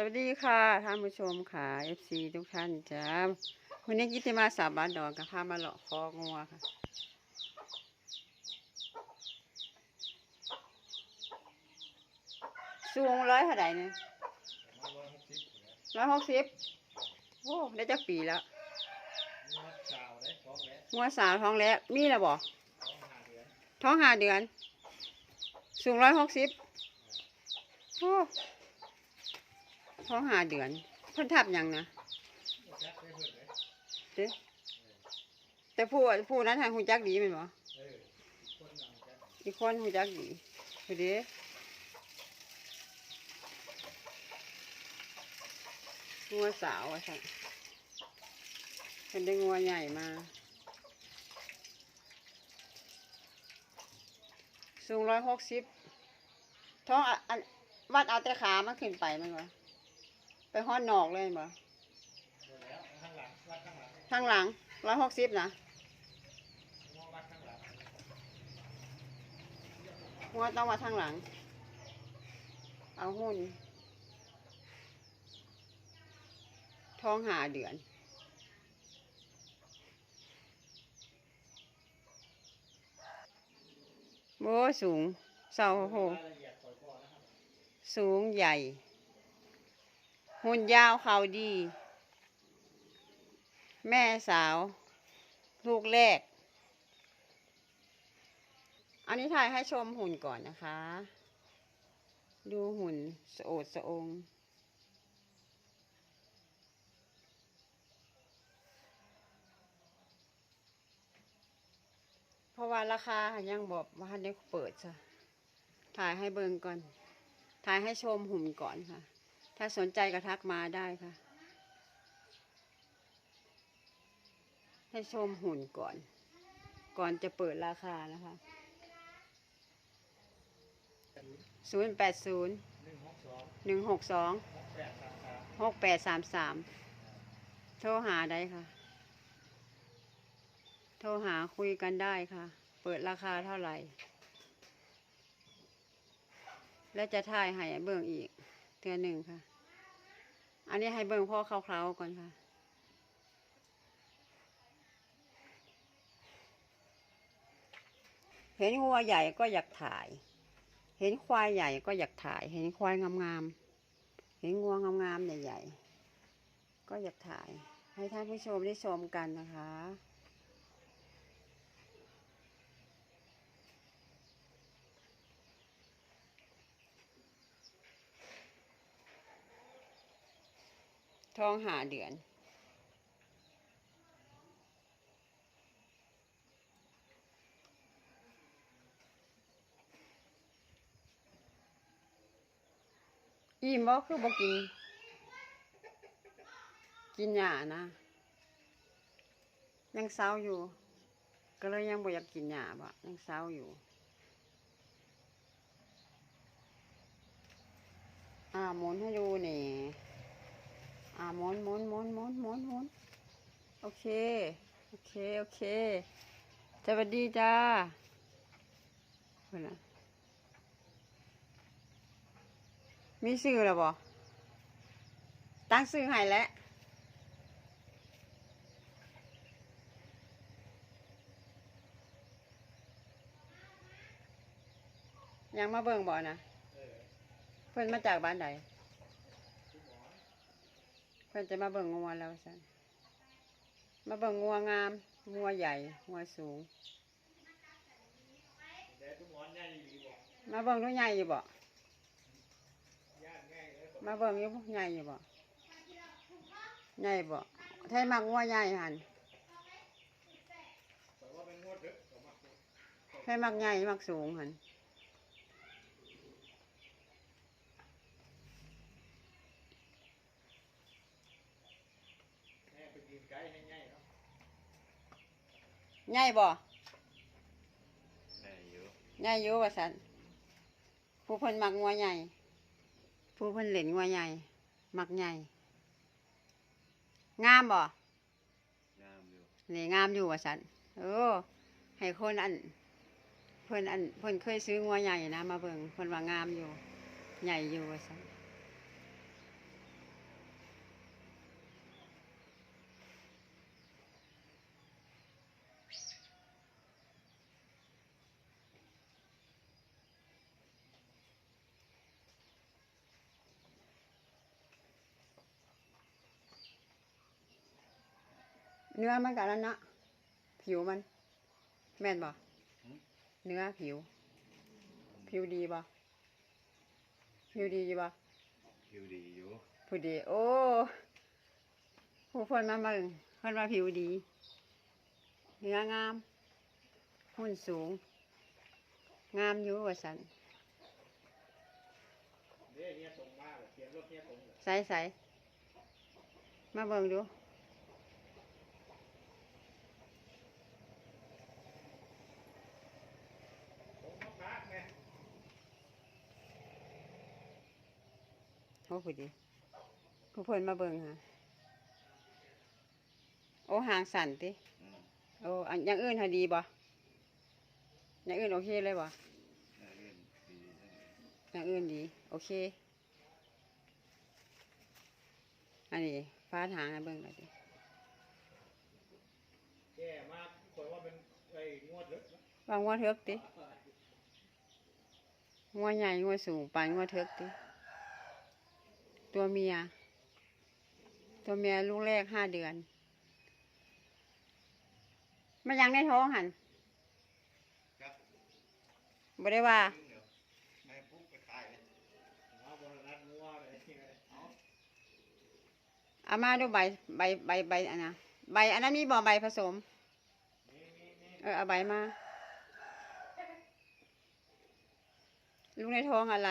สวัสดีค่ะท่านผู้ชมค่ะ FC ทุกท่านจ้าวันนี้กิติมาสาบานดอกกับพามาเลาะคองัวค่ะสูงร้อยเท่าไหร่เนี่ยร้อยหกสิบโอ้ได้จักปีแล้วงัวสาวท้องแล้วมีแล้วบ่ท้องหาเดือน สูงร้อยหกสิบโอ้ ท้องหาเดือนเพิ่นทับยังนะเด้แต่ผู้ผู้นั้นทางหูจักดีแมันบ่อีกคนหูจักดีเด้งัวสาวอะค่เป็นได้งัวใหญ่มาสูงร้อยหกสิบท้องอะอันวัดเอาแต่ขามันขึ้นไปมันบ่ ไปห้อนนอกเลยแม่นบ่ข้างหลังร้อยหกสิบนะหัวต้องมาทางหลัง เอาหุ่นท้องหาเดือน โบสูงเสาโหสูงใหญ่ หุ่นยาวเขาดี แม่สาว ลูกแรก อันนี้ถ่ายให้ชมหุ่นก่อนนะคะ ดูหุ่นสะโอดสะองเพราะว่าราคายังบอกว่าได้เปิดจ้ะถ่ายให้เบิงก่อน ถ่ายให้ชมหุ่นก่อนค่ะ ถ้าสนใจก็ทักมาได้ค่ะ ให้ชมหุ่นก่อน ก่อนจะเปิดราคานะคะศูนย์แปดศูนย์หนึ่งหกสองหกแปดสามสามโทรหาได้ค่ะ โทรหาคุยกันได้ค่ะ เปิดราคาเท่าไหร่ และจะถ่ายให้เบิ่งอีก เทือหนึ่งค่ะ อันนี้ให้เบิ่งพ่อคร่าวๆก่อนค่ะ เห็นวัวใหญ่ก็อยากถ่าย เห็นควายใหญ่ก็อยากถ่าย เห็นควายงามๆ เห็นงัวงามๆใหญ่ๆ ก็อยากถ่าย ให้ท่านผู้ชมได้ชมกันนะคะ ท้องหาเดือนอิ่มบ่คือบ่กิน กินหญ้านะ ยังเศร้าอยู่ ก็เลยยังบ่อยากกินหญ้าบ่ยังเศร้าอยู่อ่าหมุนให้ดูนี่ อ่าหมุนหมุนหมุนหมุนมุนมุนโอเค โอเค โอเค สวัสดีจ้าเพื่อนนะมีซื้อแล้วบ่ตั้งซื้อให้แล้วยังมาเบิ่งบ่นะ เพิ่นมาจากบ้านใดเพื่นจะมาเบิ่งงัวแล้วสันมาเบิ่งงัวงามงัวใหญ่งัวสูง มาเบิ่งตัวใหญ่อยู่บ่มาเบิ่งอยู่ใหญ่อยู่บ่ใหญ่บ่ไทยมักงัวใหญ่หันไทยมักใหญ่มักสูงหัน ใหญ่บ่ได้อยู่ใหญ่อยู่ว่าสันผู้เพิ่นมักงัวใหญ่ ผู้เพิ่นเล่นงัวใหญ่ มักใหญ่ งามบ่งามอยู่นี่งามอยู่ว่าสันเออให้คนอัน เพิ่นอันเพิ่นเคยซื้องัวใหญ่นะ มาเบิ่งเพิ่นว่างามอยู่ ใหญ่อยู่ว่าสัน เนื้อมันกับนั้นนะผิวมัน แม่นบ่เนื้อผิว ผิวดีบ่ผิวดีบ่ผิวดีอยู่ผิวดี โอ้ผู้คนมาเบิ่งเพิ่นว่าผิวดี เนื้องาม หุ่นสูง งามอยู่ว่าสันใส่ใส่มาเบิ่งดู โอ้ผู้ดีผู้เพิ่นมาเบิ่งฮะโอ้หางสั่นติอืมโอ้อันอย่างอื่นหาดีบ่อย่างอื่นโอเคเลยบ่น่าเล่นดีนั่นเองอย่างอื่นดี โอเค อันนี้ฟ้าทางให้เบิ่งหน่อยดิแย่มากคนว่าเป็นไอ้งวดลึกนะวางงัวเถิกติงัวใหญ่งัวสูงปานงัวเถิกติ ตัวเมีย ตัวเมียลูกแรกห้าเดือน มันยังในท้องหันบ่ได้ว่าไม่ปุ๊บไปขายเลยเอาบริษัทงัวเลยเอามาดูใบใบใบใบอันนะใบอันนั้นมีบ่ใบผสม เออเอาใบมา ลูกในท้องอะไร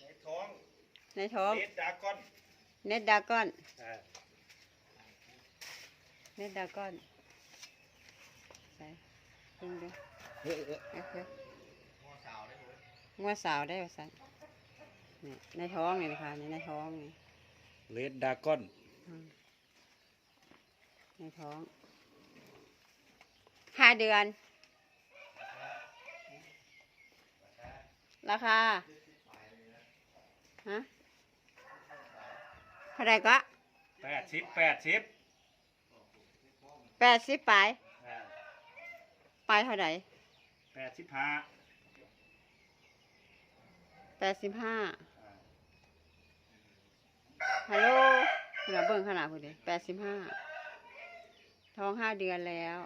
ในท้อง ในท้องเลดดากอนเน็ตดากอนอ่าเน็ตดากอนใส่ดึงดูเฮ้ยเอ้ยโอเคงัวสาวได้ไหมงัวสาวได้ป่ะสันนี่ในท้องนี่นะคะนี่ในท้องนี่เลดดากอนอืมในท้องห้าเดือน ราคาฮะเท่าไหรก็แปดสิบแปดสิบแปดสิบปลายอ่าปลายเท่าไหรแปดสิบห้าแปดสิบห้าอ่าฮัลโหลคุณเบิ่งขนาดคุณดิแปดสิบห้าท้องห้าเดือนแล้ว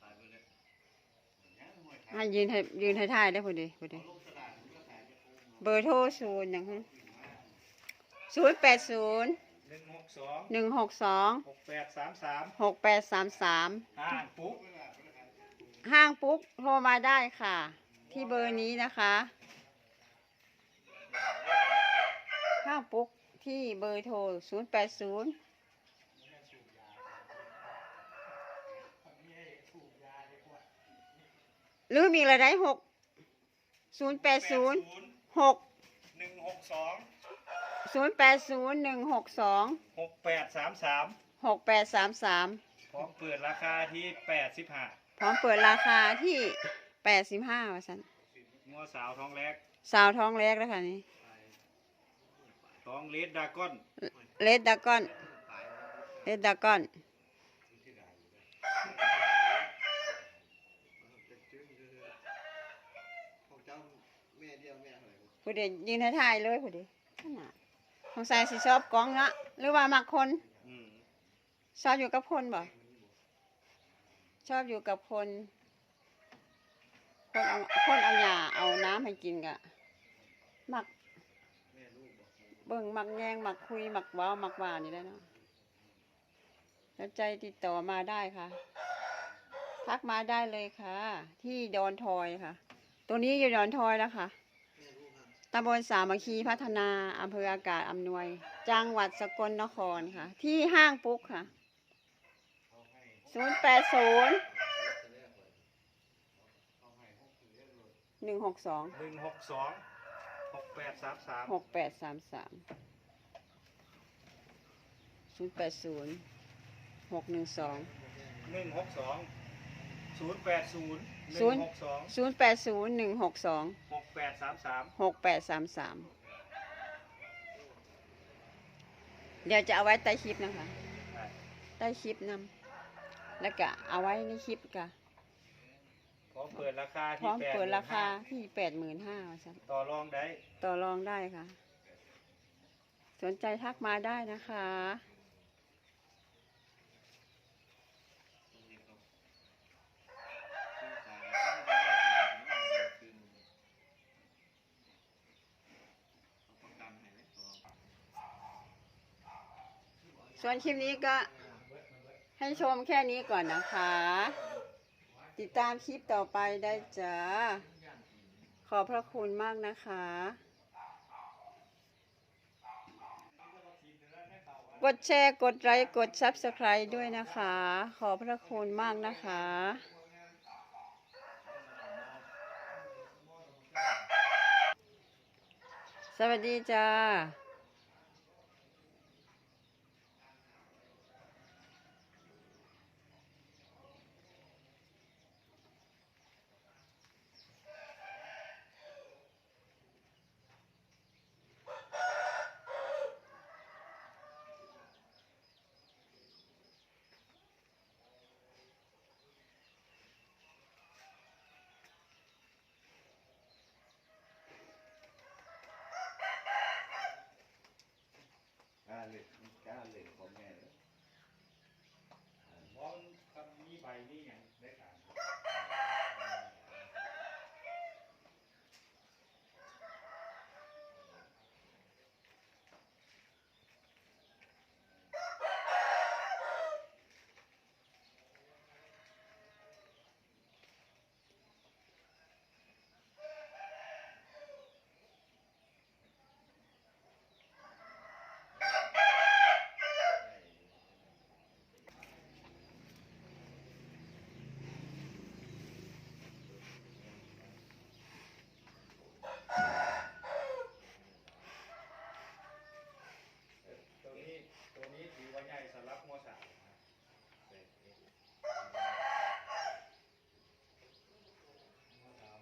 ขายไปเลยยังมวยขาย ให้ยืนให้ยืนให้ท่ายได้พอดีพอดีเบอร์โทรศูนย์อย่างศูนย์แปดศูนย์หนึ่งหกสองหนึ่งหกสองหกแปดสามสามหกแปดสามสามห้างปุ๊กห้างปุ๊กโทรมาได้ค่ะ ที่เบอร์นี้นะคะ ห้างปุ๊กที่เบอร์โทรศูนย์แปดศูนย์ หรือมีอะไรได้หกศูนย์แปดศูนย์หกหนึ่งหกสองศูนย์แปดศูนย์หนึ่งหกสองหกแปดสามสามหกแปดสามสามพร้อมเปิดราคาที่แปดสิบห้าพร้อมเปิดราคาที่แปดสิบห้าว่าสันงัวสาวท้องแรก สาวท้องแรกแล้วค่ะนี่ท้องเลดดากอนเลดดากอนเลดดากอน ของเจ้า แม่เดียวแม่เท่าไหร่ผู้เดียวยืนถ่ายๆเลยผู้เดียวขนาดสงสัยสิชอบกล้องละหรือว่ามักคนอืมชอบอยู่กับคนบ่ชอบอยู่กับคน คนเอาคนเอาหญ้าเอาน้ำให้กินกะมักแม่ลูกบอกเบิ่งมักแยงมักคุยมักเว้ามักว่านี่ได้เนาะแล้วใจติดต่อมาได้ค่ะ ทักมาได้เลยค่ะ ที่ดอนทอยค่ะ ตัวนี้อยู่ดอนทอยแล้วค่ะแม่ลูกครับตำบลสามัคคีพัฒนาอำเภออากาศอำนวย จังหวัดสกลนครค่ะ ที่ห้างปุ๊กค่ะเขาให้ศูนย์แปดศูนย์จะเรียกว่าเขาให้หกสิบเอ็ดเลยหนึ่งหกสองหนึ่งหกสองหกแปดสามสามหกแปดสามสามศูนย์แปดศูนย์หกหนึ่งสองหนึ่งหกสองศูนย์แปดศูนย์ห ศูนึ่นย์งหกสองศูนย์แปดศูนย์หนึ่งหกสองหกแปดสามสามหกแปดสามสามเดี๋ยวจะเอาไว้ใต้คลิปนะคะ ใต้คลิปนำแล้วก็เอาไว้ในคลิปกะพร้อมเปิดราคาพร้ที่อมแปดเปิดราคาที่แปดหมื่นห้าจ้ะต่อรองได้ ต่อรองได้ค่ะ สนใจทักมาได้นะคะ ตรงนี้ครับคือสายที่ได้ถึงคือเอาประกันให้ไว้ก่อน ส่วนคลิปนี้ก็ให้ชมแค่นี้ก่อนนะคะ ติดตามคลิปต่อไปได้จ้า ขอบพระคุณมากนะคะ กดแชร์ กดไลค์ กด Subscribe ด้วยนะคะ ขอบพระคุณมากนะคะสวัสดีจ้า เล่นกล้าเล่นของแม่เลยเพราะมันทำมีใบนี่